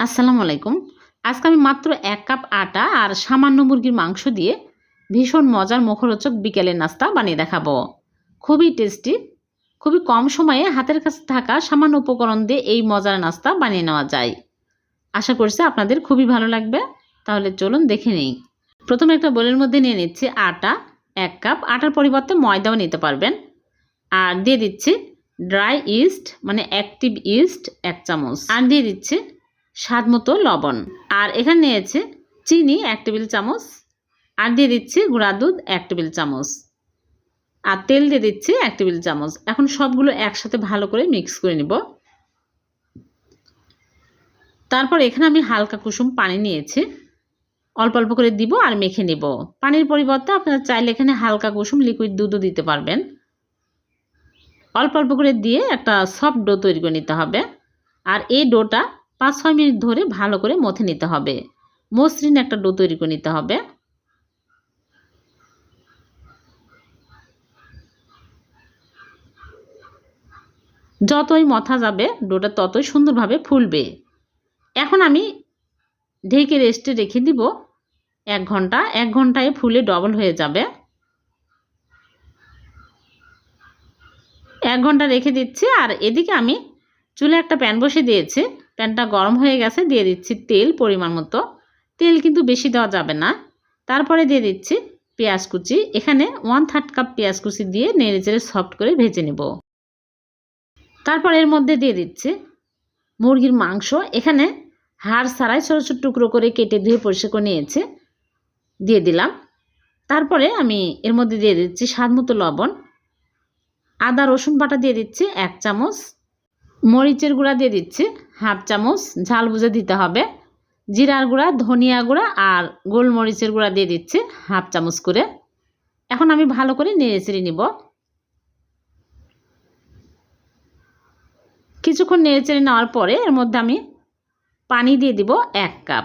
আসসালামু আলাইকুম। আজকে আমি মাত্র এক কাপ আটা আর সামান্য মুরগির মাংস দিয়ে ভীষণ মজার মুখরোচক বিকেলের নাস্তা বানিয়ে দেখাবো। খুবই টেস্টি, খুবই কম সময়ে হাতের কাছে থাকা সামান্য উপকরণ দিয়ে এই মজার নাস্তা বানিয়ে নেওয়া যায়। আশা করছি আপনাদের খুবই ভালো লাগবে। তাহলে চলুন দেখে নিই। প্রথমে একটা বোলের মধ্যে নিয়ে নিচ্ছি আটা। এক কাপ আটার পরিবর্তে ময়দাও নিতে পারবেন। আর দিয়ে দিচ্ছি ড্রাই ইস্ট মানে অ্যাক্টিভ ইস্ট এক চামচ। আর দিয়ে দিচ্ছি স্বাদ মতো লবণ। আর এখানে নিয়েছে চিনি এক টেবিল চামচ আর দিয়ে দিচ্ছি গুঁড়া দুধ এক টেবিল চামচ। আর তেল দিয়ে দিচ্ছি এক টেবিল চামচ। এখন সবগুলো একসাথে ভালো করে মিক্স করে নিব। তারপর এখানে আমি হালকা কুসুম পানি নিয়েছি। অল্প অল্প করে দিব আর মেখে নিব। পানির পরিবর্তে আপনারা চাইলে এখানে হালকা কুসুম লিকুইড দুধও দিতে পারবেন। অল্প অল্প করে দিয়ে একটা সফট ডো তৈরি করে নিতে হবে। আর এই ডোটা পাঁচ ছয় মিনিট ধরে ভালো করে মথে নিতে হবে। মসৃণ একটা ডো তৈরি করে নিতে হবে। যতই মথা যাবে, ডোটা ততই সুন্দরভাবে ফুলবে। এখন আমি ঢেকে রেস্টে রেখে দিব। এক ঘণ্টা, এক ঘন্টায় ফুলে ডবল হয়ে যাবে। এক ঘণ্টা রেখে দিচ্ছি। আর এদিকে আমি চুলে একটা প্যান বসে দিয়েছি। প্যানটা গরম হয়ে গেছে, দিয়ে দিচ্ছি তেল পরিমাণ মতো। তেল কিন্তু বেশি দেওয়া যাবে না। তারপরে দিয়ে দিচ্ছি পেঁয়াজ কুচি। এখানে ওয়ান থার্ড কাপ পেঁয়াজ কুচি দিয়ে নেড়ে চেড়ে সফট করে ভেজে নেব। তারপর এর মধ্যে দিয়ে দিচ্ছি মুরগির মাংস। এখানে হাড় ছাড়াই ছোটো ছোটো টুকরো করে কেটে ধুয়ে পরিষ্কার করে নিয়েছে। দিয়ে দিলাম। তারপরে আমি এর মধ্যে দিয়ে দিচ্ছি স্বাদ মতো লবণ। আদা রসুন বাটা দিয়ে দিচ্ছি এক চামচ। মরিচের গুঁড়া দিয়ে দিচ্ছি, হাফ চামচ ঝাল বুঝে দিতে হবে। জিরার গুঁড়া, ধনিয়া গুঁড়া আর গোলমরিচের গুঁড়া দিয়ে দিচ্ছি, হাফ চামচ করে। এখন আমি ভালো করে নেড়ে চেড়ে নিব। কিছুক্ষণ নেড়ে চেড়ে নেওয়ার পরে এর মধ্যে আমি পানি দিয়ে দিব এক কাপ।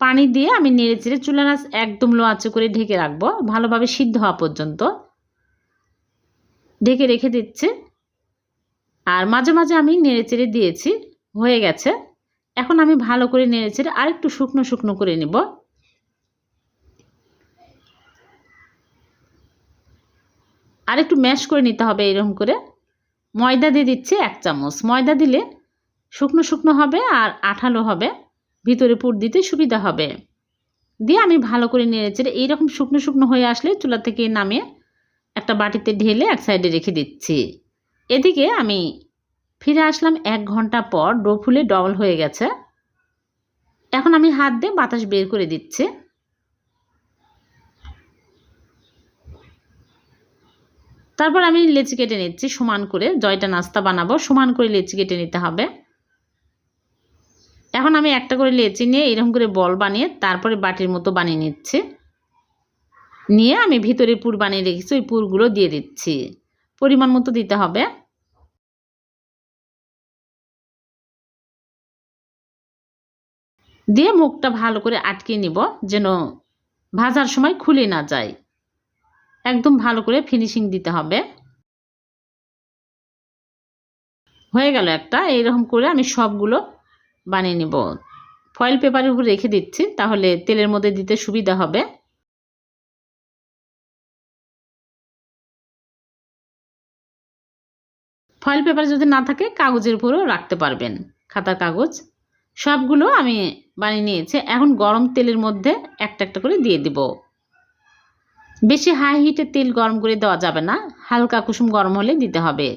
পানি দিয়ে আমি নেড়ে চেড়ে চুলার আঁচ একদম লো আঁচে করে ঢেকে রাখব, ভালোভাবে সিদ্ধ হওয়া পর্যন্ত। ঢেকে রেখে দিচ্ছে। আর মাঝে মাঝে আমি নেড়ে চেড়ে দিয়েছি, হয়ে গেছে। এখন আমি ভালো করে নেড়ে চেড়ে আরেকটু শুকনো শুকনো করে নেব। আরেকটু ম্যাশ করে নিতে হবে এরকম করে। ময়দা দিয়ে দিচ্ছি এক চামচ। ময়দা দিলে শুকনো শুকনো হবে আর আঠালো হবে। ভিতরে পুর দিতে সুবিধা হবে। দিয়ে আমি ভালো করে নেড়ে চেড়ে এইরকম শুকনো শুকনো হয়ে আসলে চুলা থেকে নামিয়ে একটা বাটিতে ঢেলে এক সাইডে রেখে দিচ্ছি। এদিকে আমি ফিরে আসলাম এক ঘণ্টা পর ডো ফুলে ডবল হয়ে গেছে। এখন আমি হাত দিয়ে বাতাস বের করে দিচ্ছি। তারপর আমি লেচি কেটে নিচ্ছি সমান করে, জয়টা নাস্তা বানাবো, সমান করে লেচি কেটে নিতে হবে। এখন আমি একটা করে লেচি নিয়ে এরকম করে বল বানিয়ে তারপরে বাটির মতো বানিয়ে নিচ্ছি। নিয়ে আমি ভিতরে পুর বানিয়ে রেখেছি, ওই পুরগুলো দিয়ে দিচ্ছি। পরিমাণ মতো দিতে হবে। দিয়ে মুখটা ভালো করে আটকে নিব যেন ভাজার সময় খুলে না যায়। একদম ভালো করে ফিনিশিং দিতে হবে। হয়ে গেল একটা, এইরকম করে আমি সবগুলো বানিয়ে নিব। ফয়েল পেপারের উপর রেখে দিচ্ছি, তাহলে তেলের মধ্যে দিতে সুবিধা হবে। ফয়েল পেপার যদি না থাকে, কাগজের উপরেও রাখতে পারবেন। খাতার কাগজ। সবগুলো আমি বানিয়ে নিয়েছি। এখন গরম তেলের মধ্যে একটা একটা করে দিয়ে দিব। বেশি হাই হিটে তেল গরম করে দেওয়া যাবে না। হালকা কুসুম গরম হলে দিতে হবে।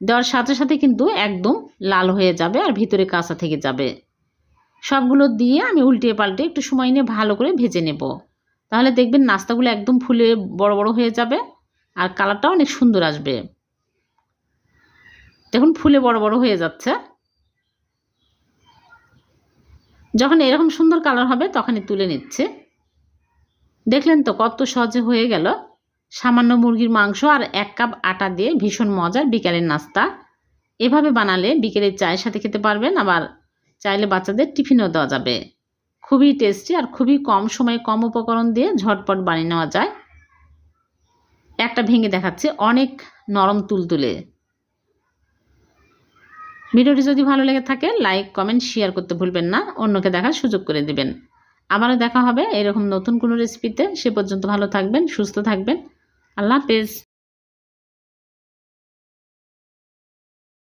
দেওয়ার সাথে সাথে কিন্তু একদম লাল হয়ে যাবে আর ভিতরে কাঁচা থেকে যাবে। সবগুলো দিয়ে আমি উল্টিয়ে পাল্টে একটু সময় নিয়ে ভালো করে ভেজে নেব। তাহলে দেখবেন নাস্তাগুলো একদম ফুলে বড় বড় হয়ে যাবে আর কালারটাও অনেক সুন্দর আসবে। দেখুন ফুলে বড় বড় হয়ে যাচ্ছে। যখন এরকম সুন্দর কালার হবে তখনই তুলে নিচ্ছে। দেখলেন তো কত সহজে হয়ে গেল। সামান্য মুরগির মাংস আর এক কাপ আটা দিয়ে ভীষণ মজার বিকেলের নাস্তা। এভাবে বানালে বিকেলের চায়ের সাথে খেতে পারবেন, আবার চাইলে বাচ্চাদের টিফিনও দেওয়া যাবে। খুবই টেস্টি আর খুবই কম সময়ে কম উপকরণ দিয়ে ঝটপট বানিয়ে নেওয়া যায়। একটা ভেঙে দেখাচ্ছে অনেক নরম তুলতুলে। ভিডিওটি যদি ভালো লেগে থাকে লাইক কমেন্ট শেয়ার করতে ভুলবেন না। অন্যকে দেখার সুযোগ করে দিবেন। আবারও দেখা হবে এরকম নতুন কোনো রেসিপিতে সে পর্যন্ত ভালো থাকবেন, সুস্থ থাকবেন। আল্লাহ হাফেজ।